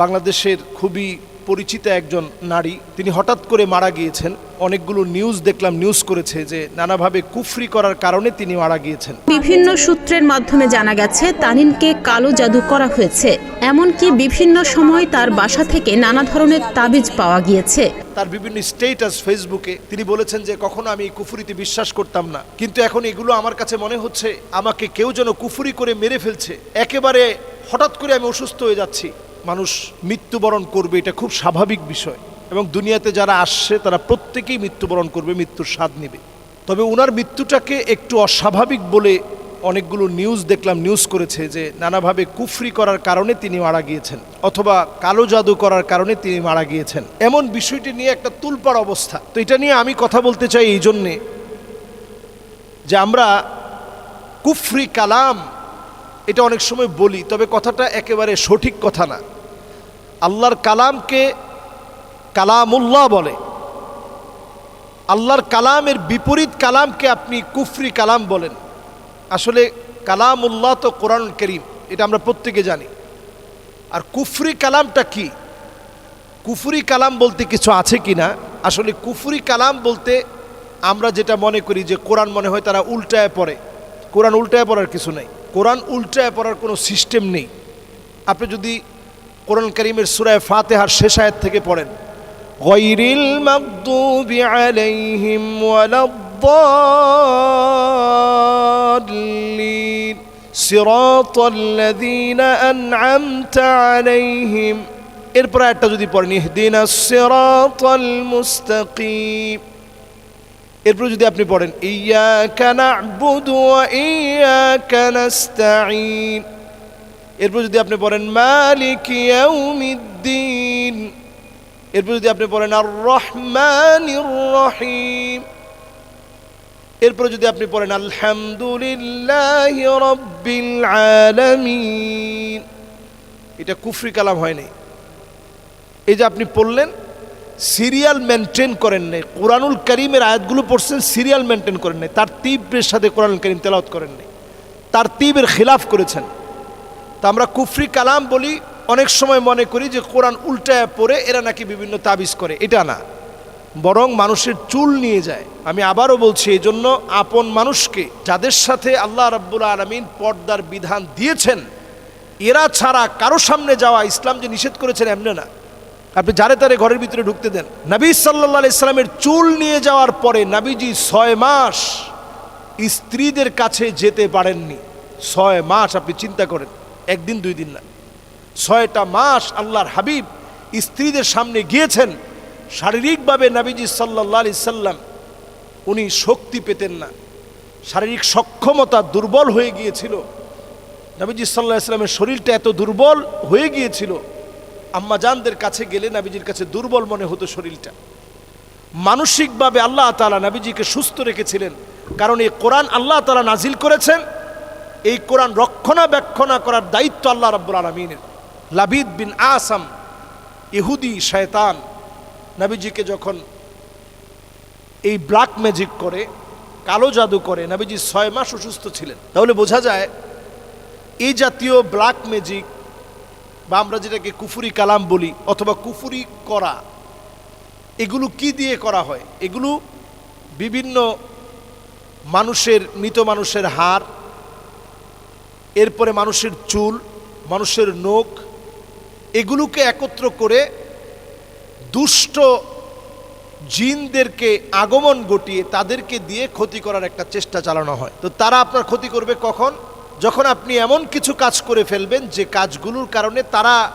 বাংলাদেশের খুবই পরিচিত একজন নারী। তিনি হঠাৎ করে মারা গিয়েছেন। অনেকগুলো নিউজ দেখলাম নিউজ করেছে যে নানাভাবে কুফরি করার কারণে তিনি মারা গিয়েছেন। বিভিন্ন সূত্রের মাধ্যমে জানা গেছে তানিনকে কালো জাদু করা হয়েছে। এমনকি বিভিন্ন সময় তার বাসা থেকে নানা ধরনের তাবিজ পাওয়া গিয়েছে। তার বিভিন্ন স্টেটাস ফেসবুকে তিনি বলেছেন যে কখনো আমি কুফুরিতে বিশ্বাস করতাম না। কিন্তু এখন এগুলো আমার কাছে মনে হচ্ছে আমাকে কেউ যেন কুফুরি করে মেরে ফেলছে। একেবারে হঠাৎ করে আমি অসুস্থ হয়ে যাচ্ছি। মানুষ মৃত্যুবরণ করবে, এটা খুব স্বাভাবিক বিষয়। এবং দুনিয়াতে যারা আসছে, তারা প্রত্যেকেই মৃত্যুবরণ করবে, মৃত্যুর স্বাদ নেবে। তবে ওনার মৃত্যুটাকে একটু অস্বাভাবিক বলে অনেকগুলো নিউজ দেখলাম, নিউজ করেছে যে নানাভাবে কুফরি করার কারণে তিনি মারা গিয়েছেন, অথবা কালো জাদু করার কারণে তিনি মারা গিয়েছেন। এমন বিষয়টি নিয়ে একটা তুলপাড় অবস্থা। তো এটা নিয়ে আমি কথা বলতে চাই এই জন্যে যে আমরা কুফরি কালাম, এটা অনেক সময় বলি, তবে কথাটা একেবারে সঠিক কথা না। আল্লাহর কালামকে কালামুল্লাহ বলে। আল্লাহর কালামের বিপরীত কালামকে আপনি কুফরি কালাম বলেন। আসলে কালামুল্লাহ তো কোরআন করিম, এটা আমরা প্রত্যেকে জানি। আর কুফরি কালামটা কি? কুফরি কালাম বলতে কিছু আছে কি না আসলে কুফরি কালাম বলতে আমরা যেটা মনে করি যে কোরআন মনে হয় তারা উল্টায় পড়ে। কোরআন উল্টায় পড়ার কিছু নেই। কোরআন উল্টায় পড়ার কোনো সিস্টেম নেই। আপনি যদি কোরআন করিমের সুরায় ফাতেহার শেষ আয়াত থেকে পড়েন গৈরিল মাগদুবি আলাইহিম ওয়ালাদ-দাল্লিন, সিরাতাল্লাযীনা আন'আমতা আলাইহিম। এরপর একটা যদি পড়েন, ইহদিনাস সিরাতাল মুস্তাকিম। এরপর যদি আপনি পড়েন ইয়াকা না'বুদু ওয়া ইয়াকা নাস্তাঈন। এরপর যদি আপনি পড়েন মালিক ইয়াউমিদ্দিন এরপর যদি আপনি পড়েন আর রহমানির রহিম এরপর যদি আপনি পড়েন আলহামদুলিল্লাহ রব্বিল আলামিন এটা কুফরি কালাম হয়নি এই যে আপনি পড়লেন, সিরিয়াল মেনটেন করেন নাই, কোরআনুল করিমের আয়াতগুলো পড়ছেন, সিরিয়াল মেনটেন করেন নাই, তার তীব্রের সাথে কোরআনুল করিম তেলাওত করেন নাই, তার তীবের খিলাফ করেছেন। তা আমরা কুফরি কালাম বলি, অনেক সময় মনে করি যে কোরআন উল্টায় পড়ে এরা নাকি বিভিন্ন তাবিজ করে, এটা না। বরং মানুষের চুল নিয়ে যায়। আমি আবারও বলছি এই জন্য আপন মানুষকে, যাদের সাথে আল্লাহ রাব্বুল আলমিন পর্দার বিধান দিয়েছেন, এরা ছাড়া কারও সামনে যাওয়া ইসলাম যে নিষেধ করেছেন এমনি না। আপনি যারে তারে ঘরের ভিতরে ঢুকতে দেন। নবী সাল্লাহ ইসলামের চুল নিয়ে যাওয়ার পরে নাবিজি ছয় মাস স্ত্রীদের কাছে যেতে পারেননি। ছয় মাস আপনি চিন্তা করেন। একদিন, দুই দিন না। ছয়টা মাস আল্লাহর হাবিব স্ত্রীদের সামনে গিয়েছেন। শারীরিকভাবে নাবিজি সাল্লাহ আলি সাল্লাম, উনি শক্তি পেতেন না। শারীরিক সক্ষমতা দুর্বল হয়ে গিয়েছিল। নাবিজি সাল্লাহ ইসলামের শরীরটা এত দুর্বল হয়ে গিয়েছিল। আম্মাজানদের কাছে গেলে নাবিজির কাছে দুর্বল মনে হতো শরীরটা। মানসিকভাবে আল্লাহ তালা নাবিজিকে সুস্থ রেখেছিলেন। কারণ এই কোরআন আল্লাহ তালা নাজিল করেছেন। এই কোরআন রক্ষণাবেক্ষণা করার দায়িত্ব আল্লাহ রাব্বুল আলমিনের। লাবিদ বিন আসাম, ইহুদি শয়তান, নাবিজিকে যখন এই ব্ল্যাক ম্যাজিক করে, কালো জাদু করে, নাবিজি ছয় মাস অসুস্থ ছিলেন। তাহলে বোঝা যায়, এই জাতীয় ব্ল্যাক ম্যাজিক বা আমরা যেটাকে কুফুরি কালাম বলি অথবা কুফুরি করা, এগুলো কি দিয়ে করা হয়? এগুলো বিভিন্ন মানুষের, মৃত মানুষের হাড় এরপরে মানুষের চুল, মানুষের নখ, এগুলোকে একত্র করে দুষ্ট জিনদেরকে আগমন ঘটিয়ে তাদেরকে দিয়ে ক্ষতি করার একটা চেষ্টা চালানো হয়। তো তারা আপনার ক্ষতি করবে কখন? যখন আপনি এমন কিছু কাজ করে ফেলবেন যে কাজগুলোর কারণে তারা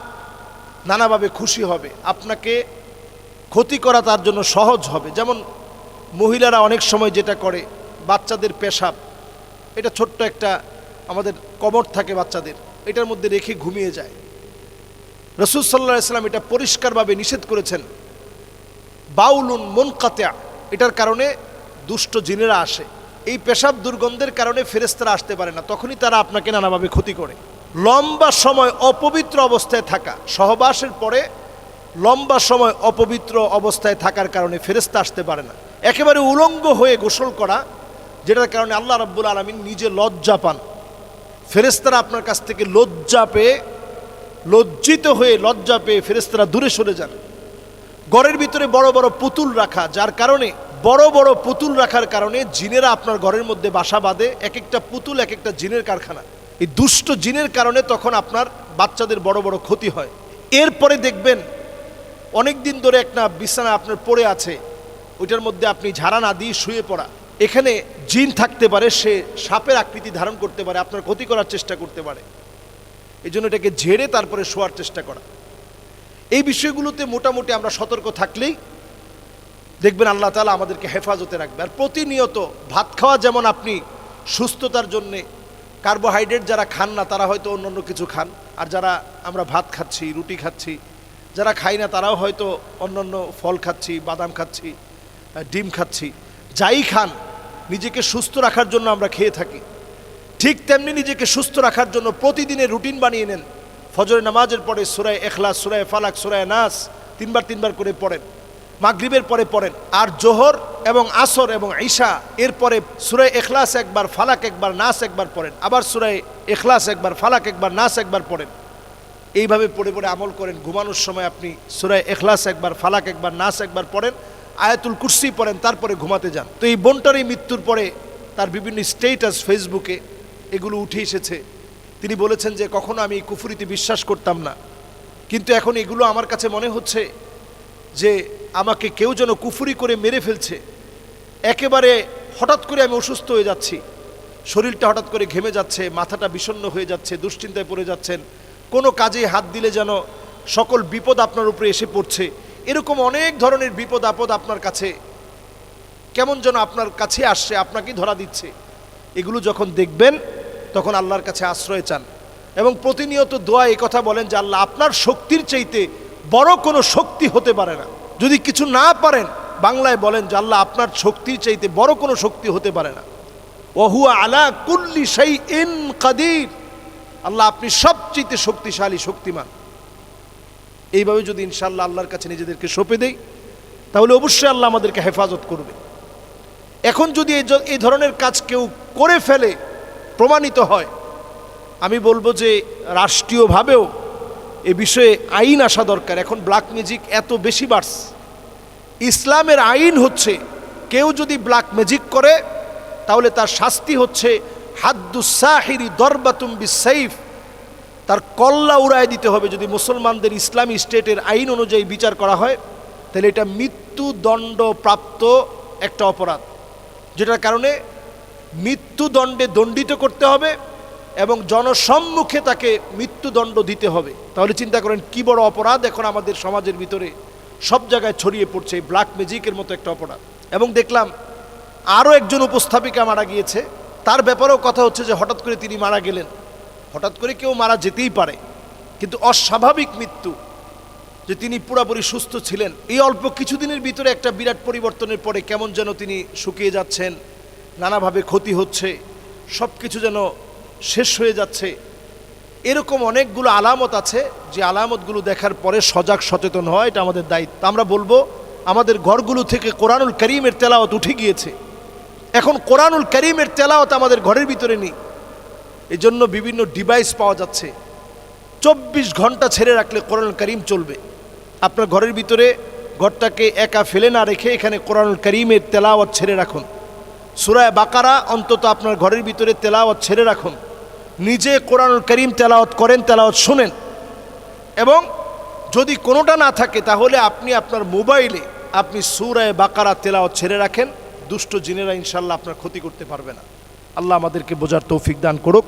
নানাভাবে খুশি হবে। আপনাকে ক্ষতি করা তার জন্য সহজ হবে। যেমন মহিলারা অনেক সময় যেটা করে, বাচ্চাদের পেশাব। এটা ছোট্ট একটা আমাদের কবর থাকে বাচ্চাদের, এটার মধ্যে রেখে ঘুমিয়ে যায়। রসুল সাল্লাহ ইসলাম এটা পরিষ্কারভাবে নিষেধ করেছেন। বাউলুন মন কাতেয়া এটার কারণে দুষ্ট জিনেরা আসে। এই পেশাব দুর্গন্ধের কারণে ফেরেস্তারা আসতে পারে না, তখনই তারা আপনাকে নানাভাবে ক্ষতি করে। লম্বা সময় অপবিত্র অবস্থায় থাকা, সহবাসের পরে লম্বা সময় অপবিত্র অবস্থায় থাকার কারণে ফেরেস্তা আসতে পারে না। একেবারে উলঙ্গ হয়ে গোসল করা, যেটার কারণে আল্লাহ রাব্বুল আলমিন নিজে লজ্জা পান। ফেরেস্তারা আপনার কাছ থেকে লজ্জা পেয়ে, লজ্জিত হয়ে, লজ্জা পেয়ে ফেরেস্তারা দূরে সরে যান। ঘরের ভিতরে বড় বড় পুতুল রাখা, যার কারণে বড় বড় পুতুল রাখার কারণে জিনেরা আপনার ঘরের মধ্যে বাসা বাঁধে এক একটা পুতুল এক একটা জিনের কারখানা। এই দুষ্ট জিনের কারণে তখন আপনার বাচ্চাদের বড় বড় ক্ষতি হয়। এরপরে দেখবেন অনেক দিন ধরে একটা বিছানা আপনার পড়ে আছে, ওইটার মধ্যে আপনি ঝাড়া না দিয়ে শুয়ে পড়া। এখানে জিন থাকতে পারে, সে সাপের আকৃতি ধারণ করতে পারে, আপনার ক্ষতি করার চেষ্টা করতে পারে। এই জন্য এটাকে ঝেড়ে তারপরে শোয়ার চেষ্টা করা। এই বিষয়গুলোতে মোটামুটি আমরা সতর্ক থাকলেই দেখবেন আল্লাহ তালা আমাদেরকে হেফাজতে রাখবে। আর প্রতিনিয়ত ভাত খাওয়া যেমন আপনি সুস্থতার জন্যে, কার্বোহাইড্রেট যারা খান না, তারা হয়তো অন্য অন্য কিছু খান। আর যারা আমরা ভাত খাচ্ছি, রুটি খাচ্ছি, যারা খাই না, তারাও হয়তো অন্যান্য ফল খাচ্ছি, বাদাম খাচ্ছি ডিম খাচ্ছি। যাই খান নিজেকে সুস্থ রাখার জন্য আমরা খেয়ে থাকি। ঠিক তেমনি নিজেকে সুস্থ রাখার জন্য প্রতিদিনের রুটিন বানিয়ে নেন। ফজরের নামাজের পরে সুরায় এখলাস সুরায় ফালাক, সুরায় নাস তিনবার তিনবার করে পড়েন। মাগরিবের পরে পড়েন। আর জোহর এবং আসর এবং ঈশা এরপরে সুরায় এখলাস একবার, ফালাক একবার, নাস একবার পড়েন। আবার সুরায় এখলাস একবার, ফালাক একবার, নাস একবার পড়েন। এইভাবে পড়ে পড়ে আমল করেন। ঘুমানোর সময় আপনি সুরায় এখলাস একবার, ফালাক একবার, নাস একবার পড়েন। আয়াতুল কুরসি পড়েন, তারপরে ঘুমাতে যান। তো এই বোনটার এই মৃত্যুর পরে তার বিভিন্ন স্টেটাস ফেসবুকে এগুলো উঠে এসেছে। তিনি বলেছেন যে, কখনো আমি কুফুরিতে বিশ্বাস করতাম না। কিন্তু এখন এগুলো আমার কাছে মনে হচ্ছে যে, আমাকে কেউ যেন কুফুরি করে মেরে ফেলছে। একেবারে হঠাৎ করে আমি অসুস্থ হয়ে যাচ্ছি। শরীরটা হঠাৎ করে ঘেমে যাচ্ছে, মাথাটা বিষণ্ণ হয়ে যাচ্ছে, দুশ্চিন্তায় পড়ে যাচ্ছেন। কোনো কাজে হাত দিলে যেন সকল বিপদ আপনার উপরে এসে পড়ছে। এরকম অনেক ধরনের বিপদ আপদ আপনার কাছে কেমন যেন আপনার কাছে আসছে, আপনাকেই ধরা দিচ্ছে। এগুলো যখন দেখবেন, তখন আল্লাহর কাছে আশ্রয় চান। এবং প্রতিনিয়ত দোয়া এই কথা বলেন যে, আল্লাহ, আপনার শক্তির চাইতে বড় কোনো শক্তি হতে পারে না। যদি কিছু না পারেন, বাংলায় বলেন যে, আল্লাহ, আপনার শক্তির চাইতে বড় কোনো শক্তি হতে পারে না। ওহুয়া আলা কুল্লি সেই ইন কাদির। আল্লাহ, আপনি সবচেয়ে শক্তিশালী, শক্তিমান। এইভাবে যদি ইনশাল্লাহ আল্লাহর কাছে নিজেদেরকে সঁপে দেই, তাহলে অবশ্যই আল্লাহ আমাদেরকে হেফাজত করবে। এখন যদি এই ধরনের কাজ কেউ করে ফেলে, প্রমাণিত হয়, আমি বলব যে রাষ্ট্রীয়ভাবেও এ বিষয়ে আইন আসা দরকার। এখন ব্ল্যাক ম্যাজিক এত বেশি বাড়ছে। ইসলামের আইন হচ্ছে, কেউ যদি ব্ল্যাক ম্যাজিক করে, তাহলে তার শাস্তি হচ্ছে হাদ্দুসাহিরি দরবাতুম্বি বিসাইফ তার কল্লা উড়ায় দিতে হবে। যদি মুসলমানদের ইসলামী স্টেটের আইন অনুযায়ী বিচার করা হয়, তাহলে এটা মৃত্যুদণ্ডপ্রাপ্ত একটা অপরাধ। যেটার কারণে মৃত্যুদণ্ডে দণ্ডিত করতে হবে এবং জনসম্মুখে তাকে মৃত্যুদণ্ড দিতে হবে। তাহলে চিন্তা করেন, কি বড় অপরাধ এখন আমাদের সমাজের ভিতরে। সব জায়গায় ছড়িয়ে পড়ছে ব্ল্যাক ম্যাজিকের মতো একটা অপরাধ। এবং দেখলাম, আরও একজন উপস্থাপিকা মারা গিয়েছে। তার ব্যাপারেও কথা হচ্ছে যে হঠাৎ করে তিনি মারা গেলেন। হঠাৎ করে কেউ মারা যেতেই পারে। কিন্তু অস্বাভাবিক মৃত্যু যে তিনি পুরাপুরি সুস্থ ছিলেন। এই অল্প কিছুদিনের ভিতরে একটা বিরাট পরিবর্তনের পরে কেমন যেন তিনি শুকিয়ে যাচ্ছেন, নানাভাবে ক্ষতি হচ্ছে সব কিছু যেন শেষ হয়ে যাচ্ছে। এরকম অনেকগুলো আলামত আছে যে আলামতগুলো দেখার পরে সজাগ সচেতন হয় এটা আমাদের দায়িত্ব। আমরা বলব, আমাদের ঘরগুলো থেকে কোরআনুল করিমের তেলাওয়াত উঠে গিয়েছে। এখন কোরআনুল করিমের তেলাওয়াত আমাদের ঘরের ভিতরে নেই। এই জন্য বিভিন্ন ডিভাইস পাওয়া যাচ্ছে। চব্বিশ ঘণ্টা ছেড়ে রাখলে কোরআন করিম চলবে। আপনার ঘরের ভিতরে ঘরটাকে একা ফেলে না রেখে এখানে কোরআনুল করিমের তেলাওয়াত ছেড়ে রাখুন। সুরায় বাকারা অন্তত আপনার ঘরের ভিতরে তেলাওয়াত ছেড়ে রাখুন। নিজে কোরআনুল করিম তেলাওয়াত করেন, তেলাওয়াত শুনেন। এবং যদি কোনোটা না থাকে, তাহলে আপনি আপনার মোবাইলে আপনি সুরায় বাকারা তেলাওয়াত ছেড়ে রাখেন। দুষ্ট জিনেরা ইনশাল্লাহ আপনার ক্ষতি করতে পারবে না। আল্লাহ আমাদেরকে বোঝার তৌফিক দান করুক।